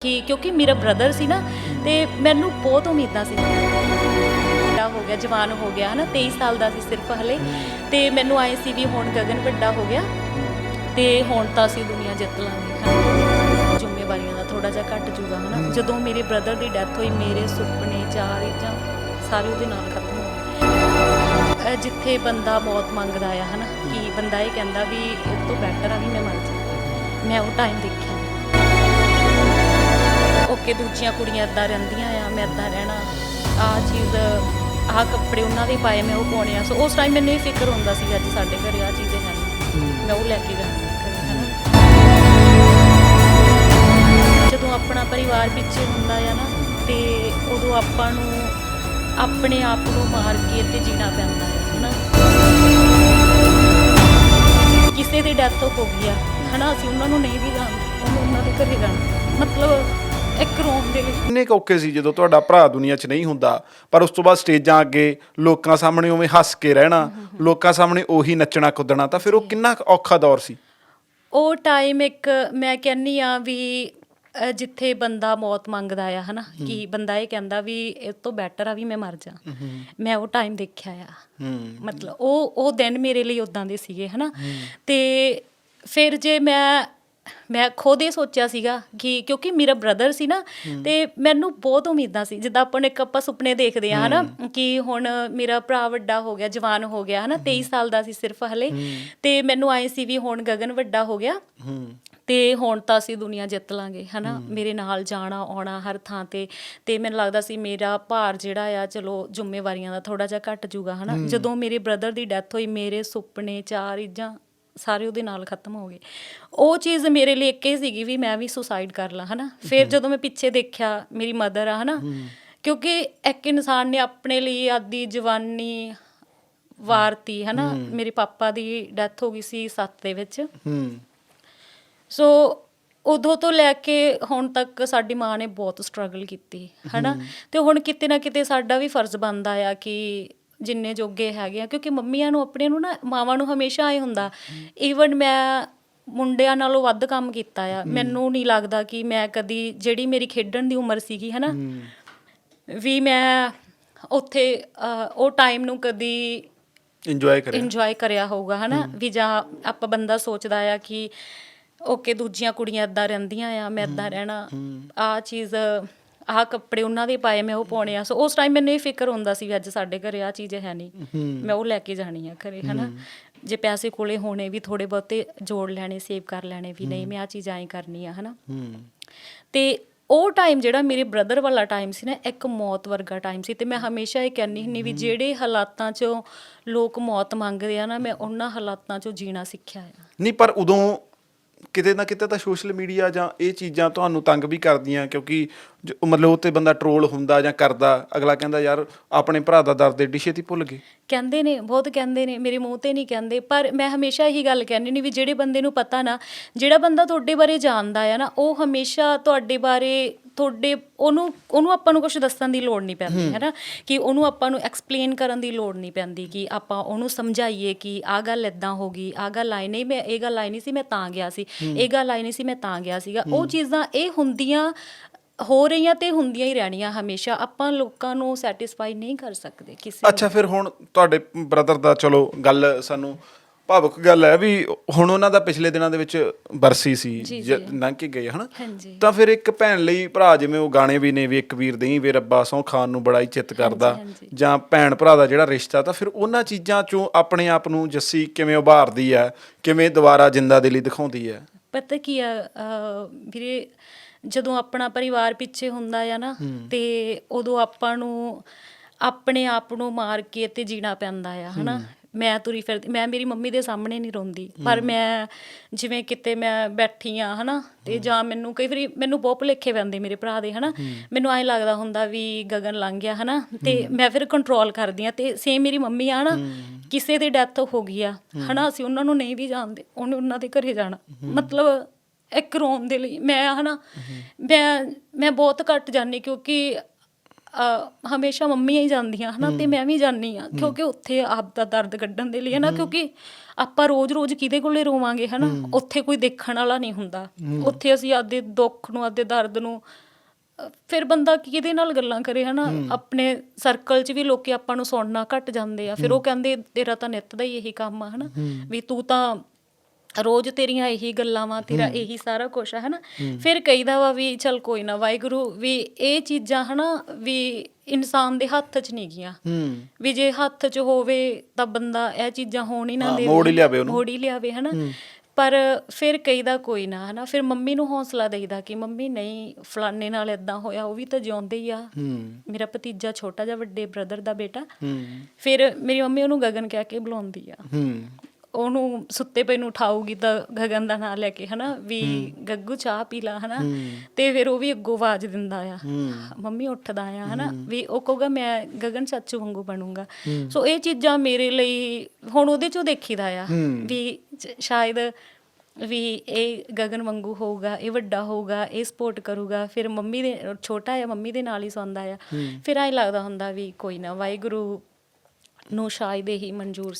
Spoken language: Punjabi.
ਕਿ ਕਿਉਂਕਿ ਮੇਰਾ ਬ੍ਰਦਰ ਸੀ ਨਾ, ਤੇ ਮੈਨੂੰ ਬਹੁਤ ਉਮੀਦਾਂ ਸੀ। ਵੱਡਾ ਹੋ ਗਿਆ, ਜਵਾਨ ਹੋ ਗਿਆ, ਹਨਾ 23 ਸਾਲ ਦਾ ਸੀ ਸਿਰਫ ਹਲੇ। ਤੇ ਮੈਨੂੰ ਆਏ ਸੀ ਵੀ ਹੁਣ ਗਗਨ ਵੱਡਾ ਹੋ ਗਿਆ। ਤੇ ਹੁਣ ਤਾਂ ਅਸੀਂ ਦੁਨੀਆ ਜਿੱਤ ਲਾਂਗੇ ਜ਼ਿੰਮੇਵਾਰੀਆਂ ਦਾ ਥੋੜਾ ਜਿਹਾ ਘਟ ਜੂਗਾ, ਹਨਾ। ਜਦੋਂ ਮੇਰੇ ਬ੍ਰਦਰ ਦੀ ਡੈਥ ਹੋਈ, ਮੇਰੇ ਸੁਪਨੇ, ਚਾਰ ਇੱਜਾਂ ਸਾਰੇ ਉਹਦੇ ਨਾਲ ਖਤਮ ਹੋ ਗਏ। ਜਿੱਥੇ ਬੰਦਾ ਮੌਤ ਮੰਗਦਾ ਆ, ਹਨਾ, ਕਿ ਬੰਦਾ ਇਹ ਕਹਿੰਦਾ ਵੀ ਇਹ ਤੋਂ ਬੈਟਰ ਆ ਵੀ ਮੈਂ ਮਰ ਜਾ ਮੈਂ ਉਹ ਟਾਈਮ ਦੇਖਿਆ। ਓਕੇ ਦੂਜੀਆਂ ਕੁੜੀਆਂ ਇਦਾਂ ਰਹਿੰਦੀਆਂ ਆ ਮੈਂ ਇਦਾਂ ਰਹਿਣਾ। ਆਹ ਚੀਜ਼ ਆਹ ਕੱਪੜੇ ਉਹਨਾਂ ਦੇ ਪਾਏ ਮੈਂ ਉਹ ਪਾਉਣੇ ਆ। ਸੋ ਉਸ ਟਾਈਮ ਮੈਨੂੰ ਇਹ ਫਿਕਰ ਹੁੰਦਾ ਸੀ ਅੱਜ ਸਾਡੇ ਘਰੇ ਆ ਚੀਜ਼ਾਂ ਹਨ ਮੈਂ ਉਹ ਲੈ ਕੇ ਜਾਣੀ ਆ ਜਦੋਂ ਆਪਣਾ ਪਰਿਵਾਰ ਪਿੱਛੇ ਹੁੰਦਾ ਆ ਨਾ ਤੇ ਉਦੋਂ ਆਪਾਂ ਨੂੰ ਆਪਣੇ ਆਪ ਨੂੰ ਮਾਰ ਕੇ ਤੇ ਜੀਣਾ ਪੈਂਦਾ ਹੈ ਹਨਾ। ਕਿਸੇ ਦੀ ਡੈਥ ਹੋ ਗਈ ਆ ਹਨਾ ਅਸੀਂ ਉਹਨਾਂ ਨੂੰ ਨਹੀਂ ਵੀ ਜਾਣਦੇ ਉਹਨੂੰ ਉਹਨਾਂ ਦੇ ਘਰੇ ਜਾਣਾ। ਮਤਲਬ ਇੱਕ ਰੋਮ ਦੇ ਲਈ ਕਿੰਨੇ ਕੁ ਔਖੇ ਸੀ ਜਦੋਂ ਤੁਹਾਡਾ ਭਰਾ ਦੁਨੀਆ 'ਚ ਨਹੀਂ ਹੁੰਦਾ ਪਰ ਉਸ ਤੋਂ ਬਾਅਦ ਸਟੇਜਾਂ ਅੱਗੇ ਲੋਕਾਂ ਸਾਹਮਣੇ ਉਵੇਂ ਹੱਸ ਕੇ ਰਹਿਣਾ ਲੋਕਾਂ ਸਾਹਮਣੇ ਉਹੀ ਨੱਚਣਾ ਕੁੱਦਣਾ ਤਾਂ ਫਿਰ ਉਹ ਕਿੰਨਾ ਕੁ ਔਖਾ ਦੌਰ ਸੀ? ਉਹ ਟਾਈਮ ਇੱਕ ਮੈਂ ਕਹਿੰਨੀ ਆ ਵੀ ਜਿੱਥੇ ਬੰਦਾ ਮੌਤ ਮੰਗਦਾ ਆ ਹਨਾ ਕਿ ਬੰਦਾ ਇਹ ਕਹਿੰਦਾ ਵੀ ਇਹ ਤੋਂ ਬੈਟਰ ਆ ਵੀ ਮੈਂ ਮਰ ਜਾ। ਮੈਂ ਉਹ ਟਾਈਮ ਦੇਖਿਆ ਆ। ਹੂੰ। ਮਤਲਬ ਉਹ ਉਹ ਦਿਨ ਮੇਰੇ ਲਈ ਉਦਾਂ ਦੇ ਸੀਗੇ ਹਨਾ। ਤੇ ਫਿਰ ਜੇ ਮੈਂ ਮੈਂ ਖੁਦ ਇਹ ਸੋਚਿਆ ਸੀਗਾ ਕਿ ਕਿਉਂਕਿ ਮੇਰਾ ਬ੍ਰਦਰ ਸੀ ਨਾ ਤੇ ਮੈਨੂੰ ਬਹੁਤ ਉਮੀਦਾਂ ਸੀ ਜਿੱਦਾਂ ਆਪਾਂ ਇੱਕ ਆਪਾਂ ਸੁਪਨੇ ਦੇਖਦੇ ਆ ਹਨਾ ਕਿ ਹੁਣ ਮੇਰਾ ਭਰਾ ਵੱਡਾ ਹੋ ਗਿਆ ਜਵਾਨ ਹੋ ਗਿਆ ਹਨਾ 23 ਸਾਲ ਦਾ ਸੀ ਸਿਰਫ ਹਲੇ ਤੇ ਮੈਨੂੰ ਆਏ ਸੀ ਵੀ ਹੁਣ ਗਗਨ ਵੱਡਾ ਹੋ ਗਿਆ ਤੇ ਹੁਣ ਤਾਂ ਅਸੀਂ ਦੁਨੀਆ ਜਿੱਤ ਲਾਂਗੇ ਹਨਾ ਮੇਰੇ ਨਾਲ ਜਾਣਾ ਆਉਣਾ ਹਰ ਥਾਂ ਤੇ ਤੇ ਮੈਨੂੰ ਲੱਗਦਾ ਸੀ ਮੇਰਾ ਭਾਰ ਜਿਹੜਾ ਆ ਚਲੋ ਜ਼ਿੰਮੇਵਾਰੀਆਂ ਦਾ ਥੋੜਾ ਜਿਹਾ ਘਟ ਜੂਗਾ ਹਨਾ ਜਦੋਂ ਮੇਰੇ ਬ੍ਰਦਰ ਦੀ ਡੈਥ ਹੋਈ ਮੇਰੇ ਸੁਪਨੇ ਚਾਰ ਇੱਜਾਂ ਸਾਰੇ ਉਹਦੇ ਨਾਲ ਖਤਮ ਹੋ ਗਏ। ਉਹ ਚੀਜ਼ ਮੇਰੇ ਲਈ ਇੱਕ ਇਹ ਸੀਗੀ ਵੀ ਮੈਂ ਵੀ ਸੁਸਾਈਡ ਕਰ ਲਾਂ ਹਨਾ। ਫਿਰ ਜਦੋਂ ਮੈਂ ਪਿੱਛੇ ਦੇਖਿਆ ਮੇਰੀ ਮਦਰ ਆ ਹਨਾ। ਕਿਉਂਕਿ ਇੱਕ ਇਨਸਾਨ ਨੇ ਆਪਣੇ ਲਈ ਆਦੀ ਜਵਾਨੀ ਵਾਰਤੀ ਹਨਾ। ਮੇਰੇ ਪਾਪਾ ਦੀ ਡੈਥ ਹੋ ਗਈ ਸੀ 7 ਦੇ ਵਿੱਚ। ਹੂੰ। ਸੋ ਉਦੋਂ ਤੋਂ ਲੈ ਕੇ ਹੁਣ ਤੱਕ ਸਾਡੀ ਮਾਂ ਨੇ ਬਹੁਤ ਸਟਰਗਲ ਕੀਤੀ ਹਨਾ। ਤੇ ਹੁਣ ਕਿਤੇ ਨਾ ਕਿਤੇ ਸਾਡਾ ਵੀ ਫਰਜ਼ ਬਣਦਾ ਆ ਕਿ ਜਿੰਨੇ ਜੋਗੇ ਹੈਗੇ ਆ ਕਿਉਂਕਿ ਮੰਮੀਆਂ ਨੂੰ ਆਪਣੇ ਨੂੰ ਨਾ ਮਾਵਾਂ ਨੂੰ ਹਮੇਸ਼ਾ ਆਏ ਹੁੰਦਾ ਈਵਨ ਮੈਂ ਮੁੰਡਿਆਂ ਨਾਲੋਂ ਵੱਧ ਕੰਮ ਕੀਤਾ ਆ। ਮੈਨੂੰ ਨਹੀਂ ਲੱਗਦਾ ਕਿ ਮੈਂ ਕਦੀ ਜਿਹੜੀ ਮੇਰੀ ਖੇਡਣ ਦੀ ਉਮਰ ਸੀਗੀ ਹਨਾ ਵੀ ਮੈਂ ਉੱਥੇ ਉਹ ਟਾਈਮ ਨੂੰ ਕਦੀ ਇੰਜੋਏ ਕਰਿਆ। ਇੰਜੋਏ ਕਰਿਆ ਹੋਊਗਾ ਹਨਾ ਵੀ ਜਾਂ ਆਪਾਂ ਬੰਦਾ ਸੋਚਦਾ ਆ ਕਿ ਓਕੇ ਦੂਜੀਆਂ ਕੁੜੀਆਂ ਇਦਾਂ ਰਹਿੰਦੀਆਂ ਆ ਮੈਂ ਇਦਾਂ ਰਹਿਣਾ। ਆਹ ਚੀਜ਼ ਆਹ ਕੱਪੜੇ ਉਹਨਾਂ ਦੇ ਪਾਏ ਮੈਂ ਉਹ ਪਾਉਣੇ ਆ। ਸੋ ਉਸ ਟਾਈਮ ਮੈਨੂੰ ਇਹ ਫਿਕਰ ਹੁੰਦਾ ਸੀ ਵੀ ਅੱਜ ਸਾਡੇ ਘਰੇ ਆ ਚੀਜ਼ ਹੈ ਨਹੀਂ। ਮੈਂ ਉਹ ਲੈ ਕੇ ਜਾਣੀ ਆ ਘਰੇ ਹਨਾ? ਜੇ ਪੈਸੇ ਕੋਲੇ ਹੋਣੇ ਵੀ ਥੋੜੇ ਬਹੁਤੇ ਜੋੜ ਲੈਣੇ ਸੇਵ ਕਰ ਲੈਣੇ ਵੀ ਨਹੀਂ ਮੈਂ ਆ ਚੀਜ਼ ਐਂ ਕਰਨੀ ਆ ਹਨਾ? ਤੇ ਉਹ ਟਾਈਮ ਜਿਹੜਾ ਮੇਰੇ ਬ੍ਰਦਰ ਵਾਲਾ ਟਾਈਮ ਸੀ ਨਾ ਇੱਕ ਮੌਤ ਵਰਗਾ ਟਾਈਮ ਸੀ। ਤੇ ਮੈਂ ਹਮੇਸ਼ਾ ਇਹ ਕਹਿੰਦੀ ਹੁੰਨੀ ਵੀ ਜਿਹੜੇ ਹਾਲਾਤਾਂ 'ਚੋਂ ਲੋਕ ਮੌਤ ਮੰਗਦੇ ਆ ਨਾ ਮੈਂ ਉਹਨਾਂ ਹਾਲਾਤਾਂ 'ਚੋਂ ਜੀਣਾ ਸਿੱਖਿਆ ਆ। ਨਹੀਂ ਪਰ ਉਦੋਂ ਕਿਤੇ ਨਾ ਕਿਤੇ ਤਾਂ ਸੋਸ਼ਲ ਮੀਡੀਆ ਜਾਂ ਇਹ ਚੀਜ਼ਾਂ ਤੁਹਾਨੂੰ ਤੰਗ ਵੀ ਕਰਦੀਆਂ, ਕਿਉਂਕਿ ਜ- ਮਤਲਬ ਉੱਤੇ ਬੰਦਾ ਟਰੋਲ ਹੁੰਦਾ ਜਾਂ ਕਰਦਾ, ਅਗਲਾ ਕਹਿੰਦਾ, ਯਾਰ, ਆਪਣੇ ਭਰਾ ਦਾ ਦਰਦ ਏਡੀ ਛੇਤੀ ਭੁੱਲ ਗਏ। ਕਹਿੰਦੇ ਨੇ, ਬਹੁਤ ਕਹਿੰਦੇ ਨੇ, ਮੇਰੇ ਮੂੰਹ ਤੇ ਨਹੀਂ ਕਹਿੰਦੇ, ਪਰ ਮੈਂ ਹਮੇਸ਼ਾ ਇਹੀ ਗੱਲ ਕਹਿੰਦੀ ਨਹੀਂ ਵੀ ਜਿਹੜੇ ਬੰਦੇ ਨੂੰ ਪਤਾ ਨਾ, ਜਿਹੜਾ ਬੰਦਾ ਤੁਹਾਡੇ ਬਾਰੇ ਜਾਣਦਾ ਆ ਨਾ, ਉਹ ਹਮੇਸ਼ਾ ਤੁਹਾਡੇ ਬਾਰੇ ਤੁਹਾਡੇ ਉਹਨੂੰ ਉਹਨੂੰ ਆਪਾਂ ਨੂੰ ਕੁਝ ਦੱਸਣ ਦੀ ਲੋੜ ਨਹੀਂ ਪੈਂਦੀ ਹੈ। ਨਾ ਕਿ ਉਹਨੂੰ ਆਪਾਂ ਨੂੰ ਐਕਸਪਲੇਨ ਕਰਨ ਦੀ ਲੋੜ ਨਹੀਂ ਪੈਂਦੀ ਕਿ ਆਪਾਂ ਉਹਨੂੰ ਸਮਝਾਈਏ ਕਿ ਆਹ ਗੱਲ ਇਦਾਂ ਹੋ ਗਈ ਆਹ ਗੱਲ ਆਈ ਨਹੀਂ ਮੈਂ ਇਹ ਗੱਲ ਆਈ ਨਹੀਂ ਸੀ ਮੈਂ ਤਾਂ ਗਿਆ ਸੀ ਇਹ ਗੱਲ ਆਈ ਨਹੀਂ ਸੀ ਮੈਂ ਤਾਂ ਗਿਆ ਸੀਗਾ। ਉਹ ਚੀਜ਼ਾਂ ਇਹ ਹੁੰਦੀਆਂ ਹੋ ਰਹੀਆਂ ਤੇ ਹੁੰਦੀਆਂ ਹੀ ਰਹਿਣੀਆਂ ਹਮੇਸ਼ਾ ਆਪਾਂ ਲੋਕਾਂ ਨੂੰ ਸੈਟੀਸਫਾਈ ਨਹੀਂ ਕਰ ਸਕਦੇ ਕਿਸੇ ਅੱਛਾ ਫਿਰ ਹੁਣ ਤੁਹਾਡੇ ਬ੍ਰਦਰ ਦਾ ਚਲੋ ਗੱਲ ਸਾਨੂੰ ਭਾਵੁਕ ਗੱਲ ਹੈ ਵੀ ਹੁਣ ਉਹਨਾਂ ਦਾ ਪਿਛਲੇ ਦਿਨਾਂ ਦੇ ਵਿੱਚ ਬਰਸੀ ਸੀ ਜੀ। ਲੰਘ ਕੇ ਗਏ ਹਨਾ? ਹਾਂਜੀ। ਤਾਂ ਫਿਰ ਇੱਕ ਭੈਣ ਲਈ ਭਰਾ ਜਿਵੇਂ ਉਹ ਗਾਣੇ ਵੀ ਨੇ ਵੀ ਇੱਕ ਵੀਰ ਦੇਈ ਵੇ ਰੱਬਾ ਸਹੁੰ ਖਾਨ ਨੂੰ ਬੜਾ ਹੀ ਚਿੱਤ ਕਰਦਾ। ਹਾਂਜੀ। ਜਾਂ ਭੈਣ ਭਰਾ ਦਾ ਜਿਹੜਾ ਰਿਸ਼ਤਾ ਤਾਂ ਫਿਰ ਉਹਨਾਂ ਚੀਜ਼ਾਂ ਚੋਂ ਆਪਣੇ ਆਪ ਨੂੰ ਜੱਸੀ ਕਿਵੇਂ ਉਭਾਰਦੀ ਹੈ ਕਿਵੇਂ ਦੁਬਾਰਾ ਜਿੰਦਾ ਦਿਲੀ ਦਿਖਾਉਂਦੀ ਹੈ? ਪਤਾ ਕੀ ਆ ਅਹ, ਵੀਰੇ ਜਦੋਂ ਆਪਣਾ ਪਰਿਵਾਰ ਪਿੱਛੇ ਹੁੰਦਾ ਆ ਨਾ ਤੇ ਉਦੋਂ ਆਪਾਂ ਨੂੰ ਆਪਣੇ ਆਪ ਨੂੰ ਮਾਰ ਕੇ ਤੇ ਜੀਣਾ ਪੈਂਦਾ ਆ ਹਨਾ? ਮੈਂ ਤੁਰੀ ਫਿਰਦੀ ਮੈਂ ਮੇਰੀ ਮੰਮੀ ਦੇ ਸਾਹਮਣੇ ਨਹੀਂ ਰੋਂਦੀ। ਪਰ ਮੈਂ ਜਿਵੇਂ ਕਿਤੇ ਮੈਂ ਬੈਠੀ ਆ ਹਨਾ ਤੇ ਜਾਂ ਮੈਨੂੰ ਕਈ ਵਾਰੀ ਮੈਨੂੰ ਬਹੁਤ ਭੁਲੇਖੇ ਪੈਂਦੇ ਮੇਰੇ ਭਰਾ ਦੇ ਹਨਾ। ਮੈਨੂੰ ਐਂ ਲੱਗਦਾ ਹੁੰਦਾ ਵੀ ਗਗਨ ਲੰਘ ਗਿਆ ਹਨਾ ਤੇ ਮੈਂ ਫਿਰ ਕੰਟਰੋਲ ਕਰਦੀ ਆ ਤੇ ਸੇਮ ਮੇਰੀ ਮੰਮੀ ਆ ਨਾ ਕਿਸੇ ਦੀ ਡੈਥ ਹੋ ਗਈ ਆ ਹਨਾ ਅਸੀਂ ਉਹਨਾਂ ਨੂੰ ਨਹੀਂ ਵੀ ਜਾਣਦੇ ਉਹਨੇ ਉਹਨਾਂ ਦੇ ਘਰੇ ਜਾਣਾ। ਮਤਲਬ ਇੱਕ ਰੋਮ ਦੇ ਲਈ ਮੈਂ ਹਨਾ ਮੈਂ ਮੈਂ ਬਹੁਤ ਘੱਟ ਜਾਂਦੀ ਕਿਉਂਕਿ ਹਮੇਸ਼ਾ ਮੰਮੀਆਂ ਹੀ ਜਾਂਦੀਆਂ ਹਨਾ ਤੇ ਮੈਂ ਵੀ ਜਾਂਦੀ ਆ ਕਿਉਂਕਿ ਉੱਥੇ ਆਪ ਦਾ ਦਰਦ ਕੱਢਣ ਦੇ ਲਈ ਹਨਾ ਕਿਉਂਕਿ ਆਪਾਂ ਰੋਜ਼-ਰੋਜ਼ ਕਿਹਦੇ ਕੋਲੇ ਰੋਵਾਂਗੇ ਹਨਾ? ਉੱਥੇ ਕੋਈ ਦੇਖਣ ਵਾਲਾ ਨਹੀਂ ਹੁੰਦਾ। ਉੱਥੇ ਅਸੀਂ ਆਪਦੇ ਦੁੱਖ ਨੂੰ ਆਪਦੇ ਦਰਦ ਨੂੰ ਫਿਰ ਬੰਦਾ ਕਿਹਦੇ ਨਾਲ ਗੱਲਾਂ ਕਰੇ ਹਨਾ? ਆਪਣੇ ਸਰਕਲ 'ਚ ਵੀ ਲੋਕੀ ਆਪਾਂ ਨੂੰ ਸੁਣਨਾ ਘਟ ਜਾਂਦੇ ਆ ਫਿਰ ਉਹ ਕਹਿੰਦੇ ਤੇਰਾ ਤਾਂ ਨਿੱਤ ਦਾ ਹੀ ਇਹੀ ਕੰਮ ਆ ਹਨਾ? ਵੀ ਤੂੰ ਤਾਂ ਰੋਜ਼ ਤੇਰੀਆਂ ਇਹੀ ਗੱਲਾਂ ਵਾ ਤੇਰਾ ਇਹੀ ਸਾਰਾ ਕੁਝ ਆ ਹਨਾ? ਫਿਰ ਕਹੀਦਾ ਵਾ ਵੀ ਚਲ ਕੋਈ ਨਾ ਵਾਹਿਗੁਰੂ ਵੀ ਇਹ ਚੀਜ਼ਾਂ ਹਨਾ ਵੀ ਇਨਸਾਨ ਦੇ ਹੱਥ 'ਚ ਨਹੀਂ ਗੀਆਂ। ਹੂੰ। ਵੀ ਜੇ ਹੱਥ 'ਚ ਹੋਵੇ ਤਾਂ ਬੰਦਾ ਇਹ ਚੀਜ਼ਾਂ ਹੋਣ ਹੀ ਨਾ ਹਾਂ, ਦੇਵੇ ਮੋੜ ਹੀ ਲਿਆਵੇ ਉਹਨੂੰ। ਮੋੜ ਹੀ ਲਿਆਵੇ ਹਨਾ? ਪਰ ਫਿਰ ਕਹੀਦਾ ਕੋਈ ਨਾ ਹਨਾ? ਫਿਰ ਮੰਮੀ ਨੂੰ ਹੌਸਲਾ ਦੇਈਦਾ ਕਿ ਮੰਮੀ ਨਹੀਂ ਫਲਾਣੇ ਨਾਲ ਇਦਾਂ ਹੋਇਆ ਉਹ ਵੀ ਤਾਂ ਜਿਉਂਦੇ ਹੀ ਆ। ਹੂੰ। ਮੇਰਾ ਭਤੀਜਾ ਛੋਟਾ ਜਿਹਾ ਵੱਡੇ ਬ੍ਰਦਰ ਦਾ ਬੇਟਾ। ਹੂੰ। ਫਿਰ ਮੇਰੀ ਮੰਮੀ ਉਹਨੂੰ ਗਗਨ ਕਹਿ ਕੇ ਬੁਲਾਉਂਦੀ ਆ। ਹੂੰ। ਉਹਨੂੰ ਸੁੱਤੇ ਪਏ ਨੂੰ ਉਠਾਊਗੀ ਤਾਂ ਗਗਨ ਦਾ ਨਾਂ ਲੈ ਕੇ ਹਨਾ? ਵੀ ਗੱਗੂ ਚਾਹ ਪੀ ਲਾ ਹਨਾ? ਤੇ ਫਿਰ ਉਹ ਵੀ ਅੱਗੋਂ ਆਵਾਜ਼ ਦਿੰਦਾ ਆ। ਮੰਮੀ ਉੱਠਦਾ ਆ ਹਨਾ? ਵੀ ਉਹ ਕਹੂਗਾ ਮੈਂ ਗਗਨ ਚਾਚੂ ਵਾਂਗੂ ਬਣੂੰਗਾ। ਸੋ ਇਹ ਚੀਜ਼ਾਂ ਮੇਰੇ ਲਈ ਹੁਣ ਉਹਦੇ ਚੋਂ ਦੇਖੀਦਾ ਆ ਵੀ ਸ਼ਾਇਦ ਵੀ ਇਹ ਗਗਨ ਵਾਂਗੂ ਹੋਊਗਾ ਇਹ ਵੱਡਾ ਹੋਊਗਾ ਇਹ ਸਪੋਰਟ ਕਰੂਗਾ। ਫਿਰ ਮੰਮੀ ਦੇ ਛੋਟਾ ਆ ਮੰਮੀ ਦੇ ਨਾਲ ਹੀ ਸੌਂਦਾ ਆ। ਫਿਰ ਐਂ ਲੱਗਦਾ ਹੁੰਦਾ ਵੀ ਕੋਈ ਨਾ ਵਾਹਿਗੁਰੂ ਨੂੰ ਸ਼ਾਇਦ ਇਹੀ ਮਨਜ਼ੂਰ